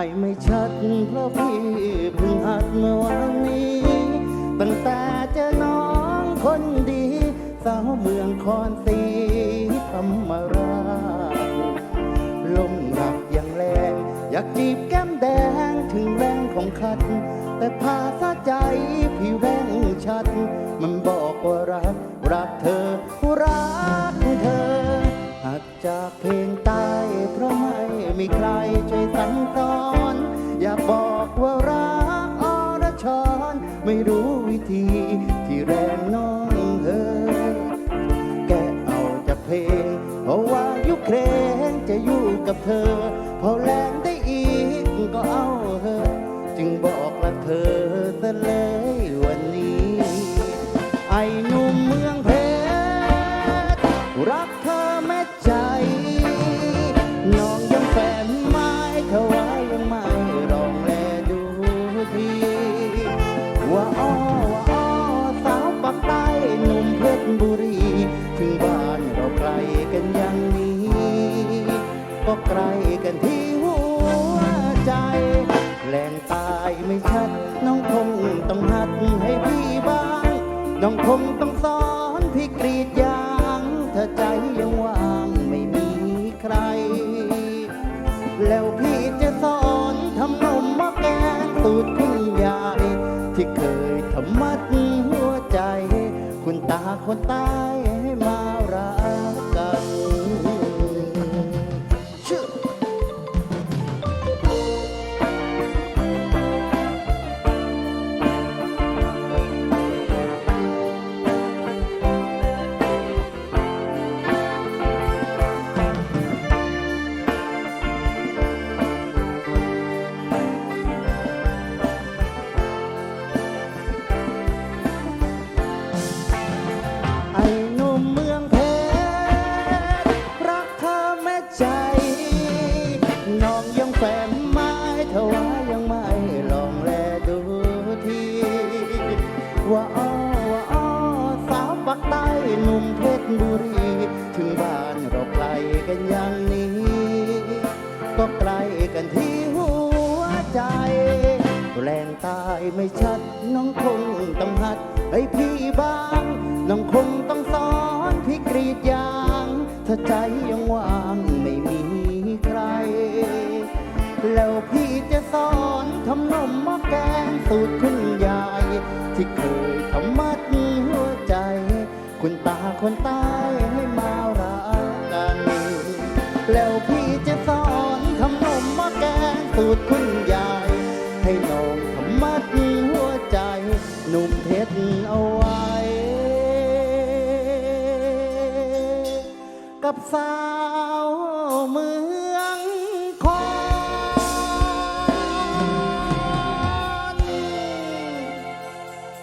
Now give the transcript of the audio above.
ายไม่ชัดเพราะพี่เพิ่งหัดเมื่อวานนี้ ตั้งแต่เจอน้องคนดี สาวเมืองคอนสีธรรมราชลมหนักอย่างแรง อยากจีบแก้มแดงถึงแรงของคัด แต่ภาษาใจพี่แรงชัด มันบอกว่ารัก รักเธอ รักเธอหักจากเพลงใต้เพราะไม่มีใคร สั่งสอนอยาบอกว่ารักอรชรไม่รู้วิธีที่แรงน้องเธอแกเอาจากเพลงเพราะว่ายุคเครงจะอยู่กับเธอ พอแรงได้อีกก็เอาเธอจึงบอกรักเธอซะเลยวันนี้ ไอ้หนุ่มเมืองเพชรรักเธอ องคงต้องสอนพี่กรีดยางเธอใจยังว่างไม่มีใคร แล้วพี่จะสอนทำนมหมะแกงตูดคุณยายที่เคยทำมัดหัวใจ คุณตาคนตาย ไกลกันที่หัวใจ แรงตายไม่ชัด น้องคงต้องหัดให้พี่บ้าง น้องคงต้องสอนพี่กรีดยาง ถ้าใจยังว่างไม่มีใคร แล้วพี่จะสอนทำนมหม้อแกงสูตรคุณยายที่เคย ดคุณยาย ให้น้องธรรมะมีหัวใจ หนุ่มเพชรเอาไว้ กับสาวเมืองคอย